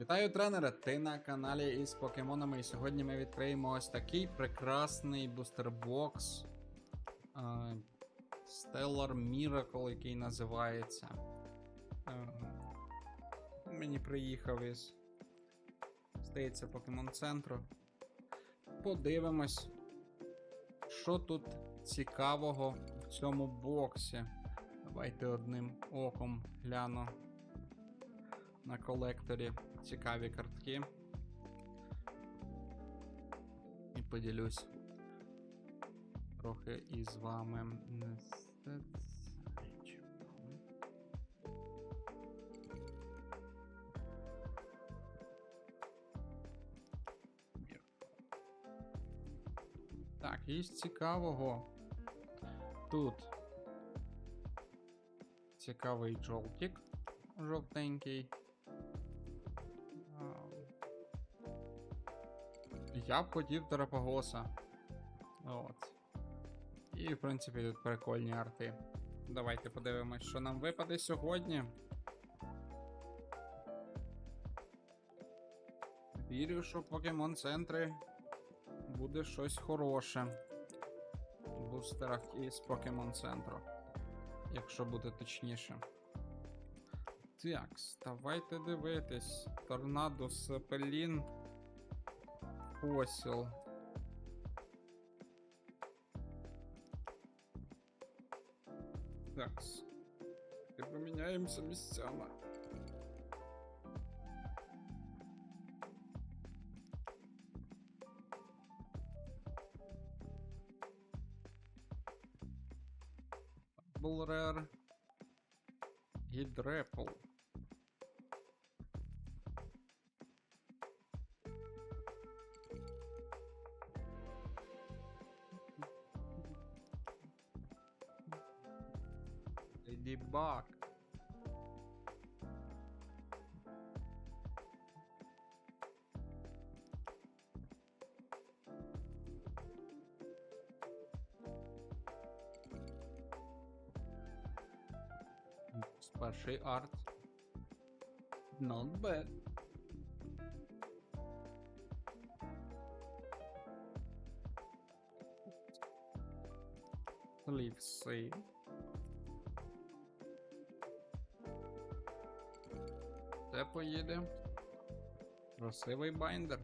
Вітаю тренера! Ти на каналі із покемонами. І сьогодні ми відкриємо ось такий прекрасний бустербокс е, Stellar Miracle, який називається. Е, Мені приїхав із, здається, покемон центру. Подивимось, що тут цікавого в цьому боксі. Давайте одним оком гляну на колекторі цікаві картки. І поділюсь трохи із вами. Так, із цікавого. Тут цікавий жовтик жовтенький. Я б хотів Терапагоса. От. І, в принципі, тут прикольні арти. Давайте подивимось, що нам випаде сьогодні. Вірю, що покемон центри буде щось хороше. В бустерах із покемон центру. Якщо буде точніше. Так, давайте дивитись. Торнадо Сепелін. Фосіл. Так. І поміняємося місцями. Леді Баг. Перший арт. Not bad. Лівси. Це Поїде. Красивий байндер.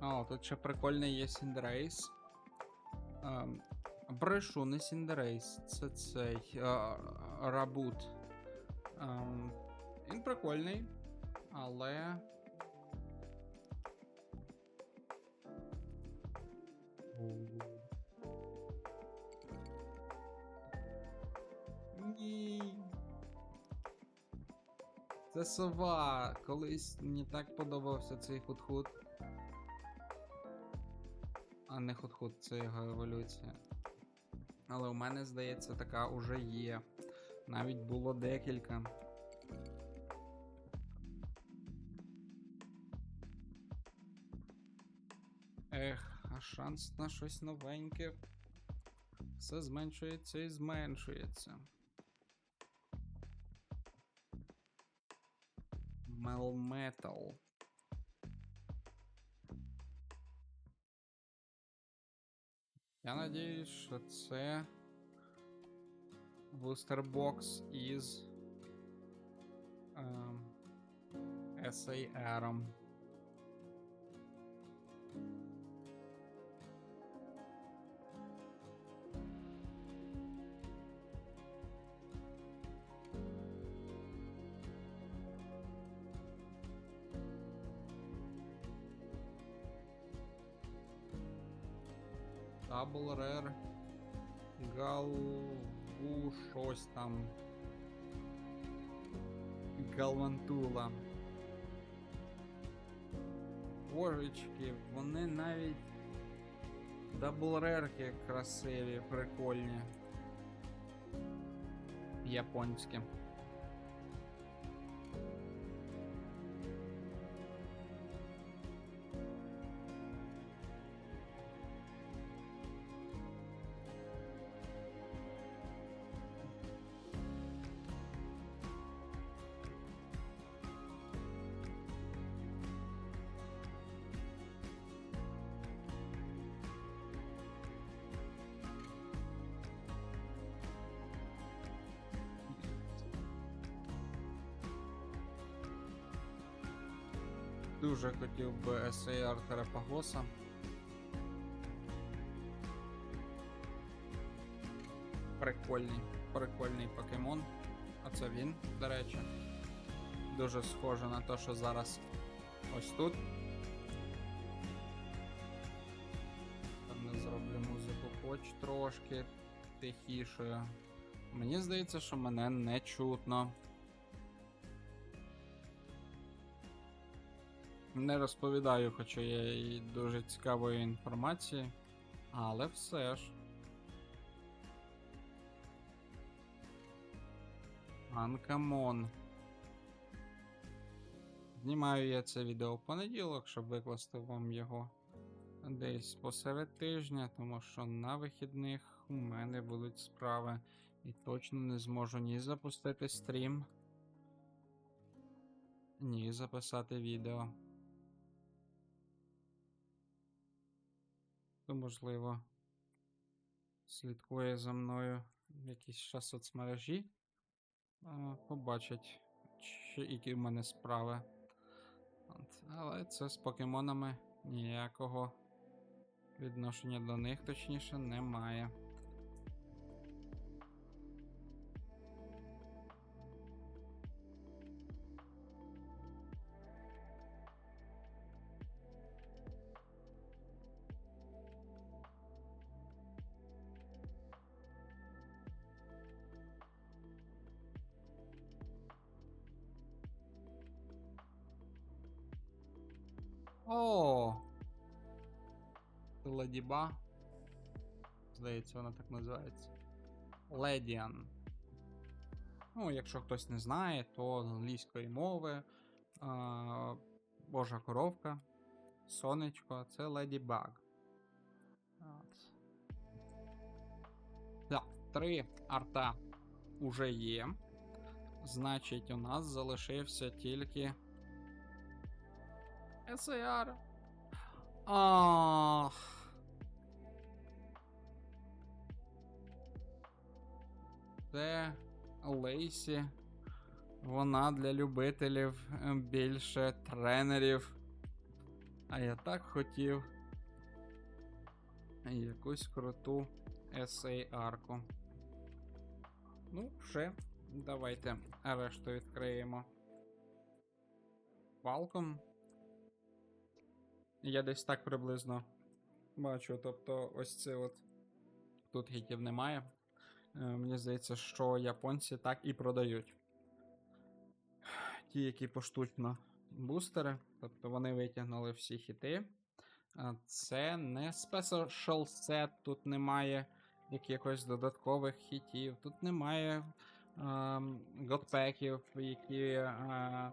О, тут ще прикольний є Сіндерейс. Ем, брешу, не Сіндерейс, це цей е, Рабут. Ем, він прикольний, але. Ні. Це сова. Колись мені так подобався цей хут-хут. А не хут-хут, це його еволюція. Але у мене, здається, така уже є. Навіть було декілька. Шанс на щось новеньке. Все зменшується і зменшується. Мелметал. Я надіюсь, що це бустербокс із ем, SAR. Double Rare Галву щось там. Галвантула. Божечки, вони навіть даблрерки красиві, прикольні. Японські. Дуже хотів би SAR Терапагоса. Прикольний, прикольний покемон. А це він, до речі. Дуже схоже на те, що зараз ось тут. Не зроблю музику хоч трошки тихішою. Мені здається, що мене не чутно. Не розповідаю, хоча є і дуже цікавої інформації, але все ж. Анкамон. Знімаю я це відео в понеділок, щоб викласти вам його десь посеред тижня, тому що на вихідних у мене будуть справи і точно не зможу ні запустити стрім, ні записати відео. Хто, можливо, слідкує за мною якійсь ще соцмережі, побачить, що, які в мене справи. Але це з покемонами ніякого відношення до них, точніше, немає. О! Це Ладіба. Здається, вона так називається. Ледіан. Ну, якщо хтось не знає, то з англійської мови. А, Божа коровка. Сонечко це Леді Баг. Так, три арта уже є. Значить, у нас залишився тільки. SAR. Ах. Це Лейсі. Вона для любителів е, більше тренерів. А я так хотів якусь круту SAR-ку. Ну, вже. Давайте решту відкриємо. Валком. Я десь так приблизно бачу. Тобто, ось це от. Тут хітів немає. Е, Мені здається, що японці так і продають. Ті, які поштучно бустери, тобто вони витягнули всі хіти. Це не Special Set, тут немає якихось додаткових хітів, тут немає ем, годпеків, які е,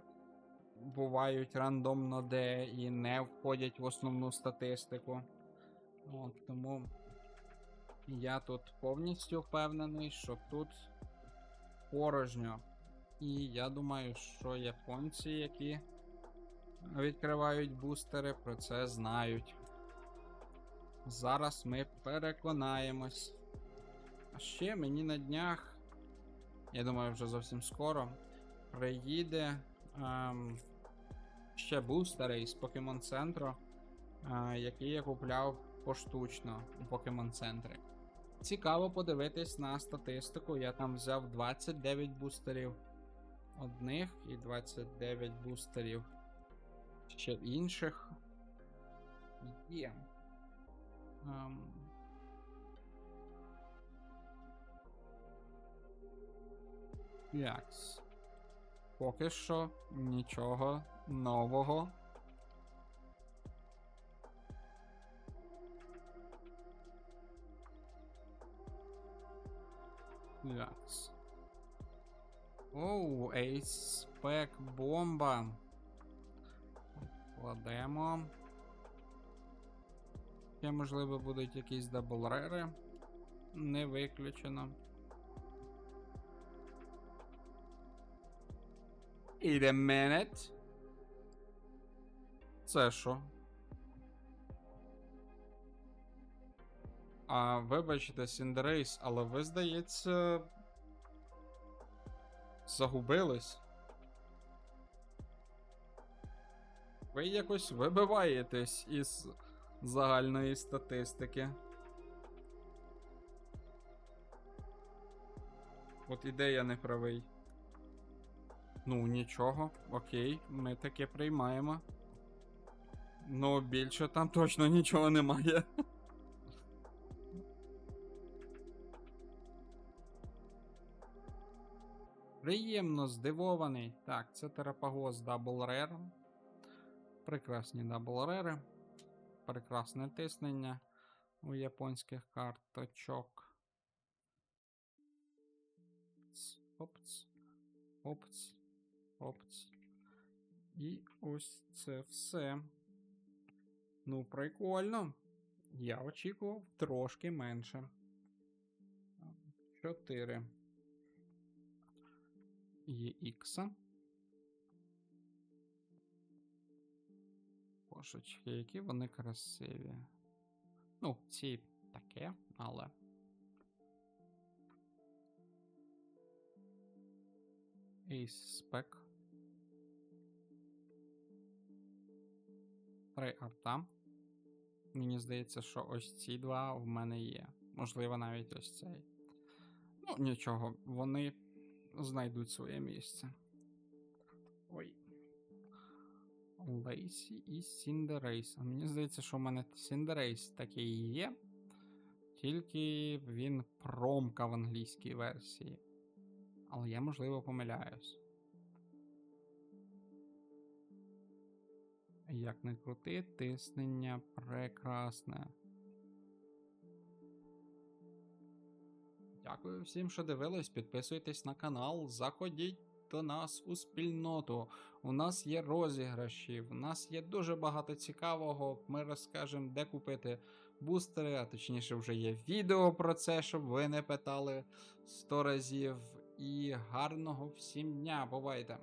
бувають рандомно де і не входять в основну статистику. От, тому я тут повністю впевнений, що тут порожньо. І я думаю, що японці, які відкривають бустери, про це знають. Зараз ми переконаємось. А ще мені на днях, я думаю, вже зовсім скоро приїде ем, ще бустери із Покемон Центру, які я купляв поштучно у Покемон Центрі. Цікаво подивитись на статистику. Я там взяв 29 бустерів одних і 29 бустерів ще інших. Є. Ем. Якс. Поки що нічого нового. Якс. Оу, Spec бомба. Кладемо. Ще, можливо, будуть якісь даблрери. Не виключено. Wait a minute. Це що? А, вибачте, Сіндерейс, але ви, здається. Загубились. Ви якось вибиваєтесь із загальної статистики. От ідея не правий. Ну, нічого, окей, ми таке приймаємо. Ну, більше там точно нічого немає. Приємно здивований. Так, це терапагоз Double Rare. Прекрасні Double Rare. Прекрасне тиснення у японських карточок. Опц, опц, опц. І ось це все. Ну, прикольно. Я очікував трошки менше. 4. Є. Кошечки, які вони красиві. Ну, ці таке, але. Ace Spec. Три арта. Мені здається, що ось ці два в мене є. Можливо, навіть ось цей. Ну, нічого, вони знайдуть своє місце. Ой. Лейсі і Сіндерейс. А мені здається, що в мене Сіндерейс такий є. Тільки він промка в англійській версії. Але я, можливо, помиляюсь. Як не крути, тиснення прекрасне. Дякую всім, що дивились. Підписуйтесь на канал, заходіть до нас у спільноту. У нас є розіграші, у нас є дуже багато цікавого. Ми розкажемо, де купити бустери, а точніше, вже є відео про це, щоб ви не питали 100 разів. І гарного всім дня, бувайте!